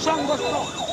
上过。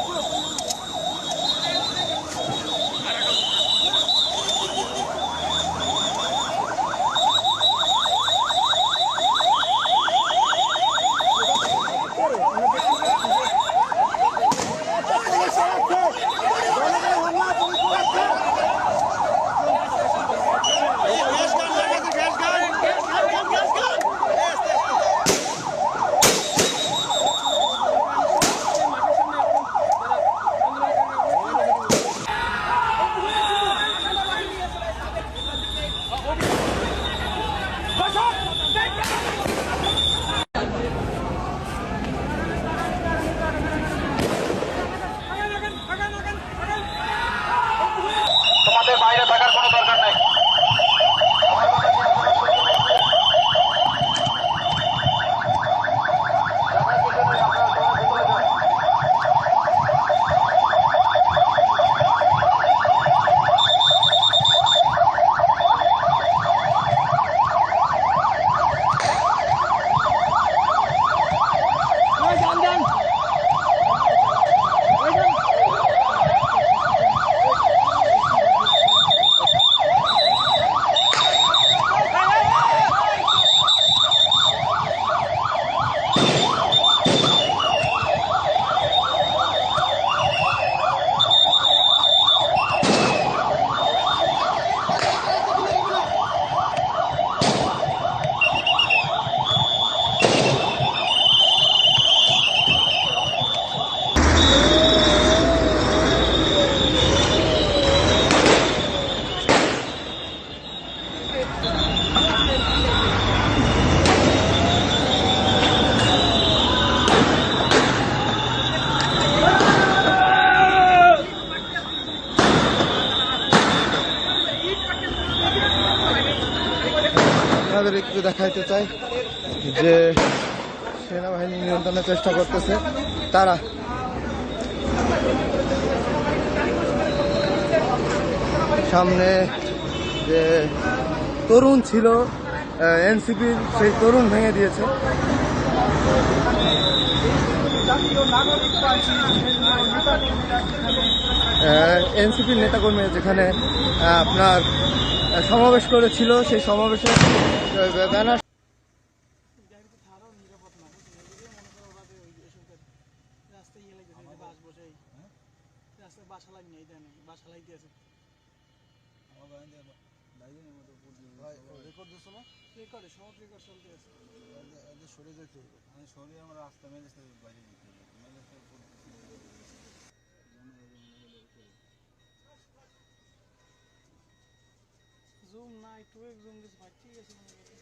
দেখাইতে চাই যে সেনাবাহিনী নিয়ন্ত্রণের চেষ্টা করতেছে তারা। সামনে যে তরুণ ছিল এনসিপির সেই তরুণ ভেঙে দিয়েছে। এনসিপির নেতাকর্মী যেখানে আপনার সমাবেশ করেছিল সেই সমাবেশে ব্যানার গাড়িতে ছাড়াও নিরাপদ না বুঝলি এদিকে মনে করো ওরা যে ওই এসব রাস্তায় ইয়ে লাগছে এই যে বাস বসে এই রাস্তায় বাসা লাগনি এই দেন বাসা লাগতে আছে রেকর্ড দিছো না রেকর্ডে সব রেকর্ড চলতে আছে সরে যেতে হবে আমি সরি আমার রাস্তা মেলে বাইরে দিতে এক্স জুম দিস ভাই ঠিক আছে মনে করো।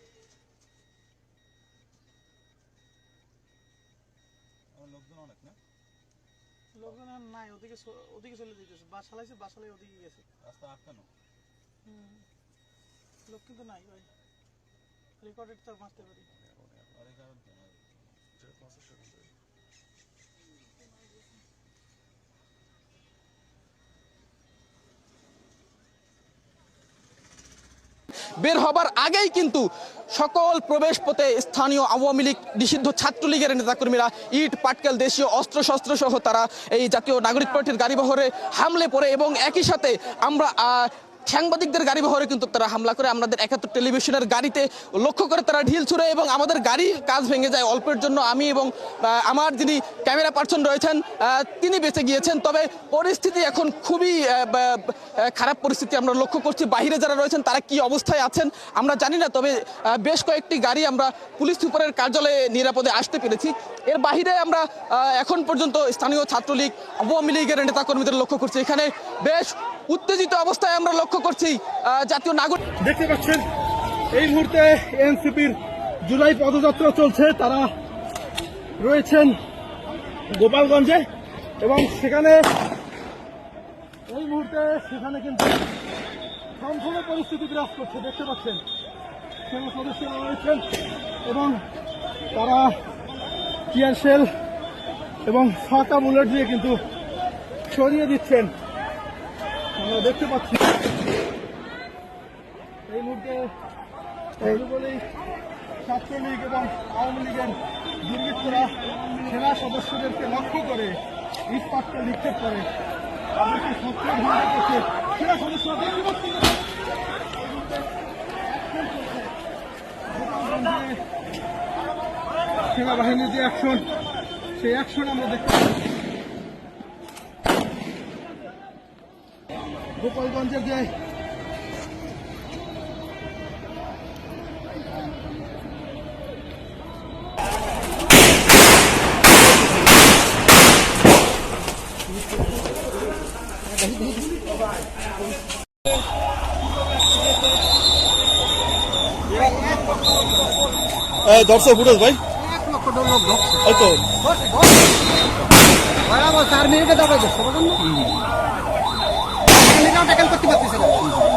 আমার লোকজন অনেক না? লোকজন এখন নাই ওদিকে ওদিকে চলে যেতেছে বাসা লাগছে বাসা লাগে ওদিকে গেছে। রাস্তা আটকানো হুম। লোক কিন্তু নাই ভাই। রেকর্ডেড তো মারতে পারি। আর কারণ বের হবার আগেই কিন্তু সকল প্রবেশ পথে স্থানীয় আওয়ামী লীগ, নিষিদ্ধ ছাত্রলীগের নেতাকর্মীরা ইট, পাটকেল, দেশীয় অস্ত্রশস্ত্র সহ তারা এই জাতীয় নাগরিক পার্টির গাড়িবহরে হামলে পড়ে এবং একই সাথে আমরা সাংবাদিকদের গাড়ি বহরে কিন্তু তারা হামলা করে। আমাদের একাত্তর টেলিভিশনের গাড়িতে লক্ষ্য করে তারা ঢিল ছুড়ে এবং আমাদের গাড়ি কাজ ভেঙে যায় অল্পের জন্য। আমি এবং আমার যিনি ক্যামেরা পার্সন রয়েছেন তিনি বেঁচে গিয়েছেন। তবে পরিস্থিতি এখন খুবই খারাপ পরিস্থিতি আমরা লক্ষ্য করছি। বাইরে যারা রয়েছেন, তারা কি অবস্থায় আছেন আমরা জানি না। তবে বেশ কয়েকটি গাড়ি আমরা পুলিশ সুপারের কার্যালয়ে নিরাপদে আসতে পেরেছি। এর বাহিরে আমরা এখন পর্যন্ত স্থানীয় ছাত্রলীগ, আওয়ামী লীগের নেতাকর্মীদের লক্ষ্য করছি। এখানে বেশ উত্তেজিত অবস্থায় আমরা লক্ষ্য করছি জাতীয় নাগরিক দেখতে পাচ্ছেন, এই মুহূর্তে এনসিপির জুলাই পদযাত্রা চলছে। তারা রয়েছেন গোপালগঞ্জে এবং সেখানে এই মুহূর্তে সেখানে কিন্তু সম্পূর্ণ পরিস্থিতি বিরাজ করছে, দেখতে পাচ্ছেন। সেনা সদস্যরা রয়েছেন এবং তারা টিয়ার শেল এবং ফাঁকা বুলেট দিয়ে কিন্তু সরিয়ে দিচ্ছেন। আমরা দেখতে পাচ্ছি। এই মুহূর্তে যুবলীগ ছাত্রলীগ এবং আওয়ামী লীগের দুর্বৃত্তরা সেনা সদস্যদেরকে লক্ষ্য করে ইস্পাতকে নিক্ষেপ করে। তাদেরকে শত্রু ধ্বংস করছে সেনা সদস্যরা। সেনাবাহিনীর যে অ্যাকশন সেই অ্যাকশন আমরা দেখতে পাচ্ছি। গোপালগঞ্জের যে দর্শক ফুটেজ ভাই? এই তো। চার মিনিটে দাঁড়ায় ট্যাকেল করতে পারতেছে না।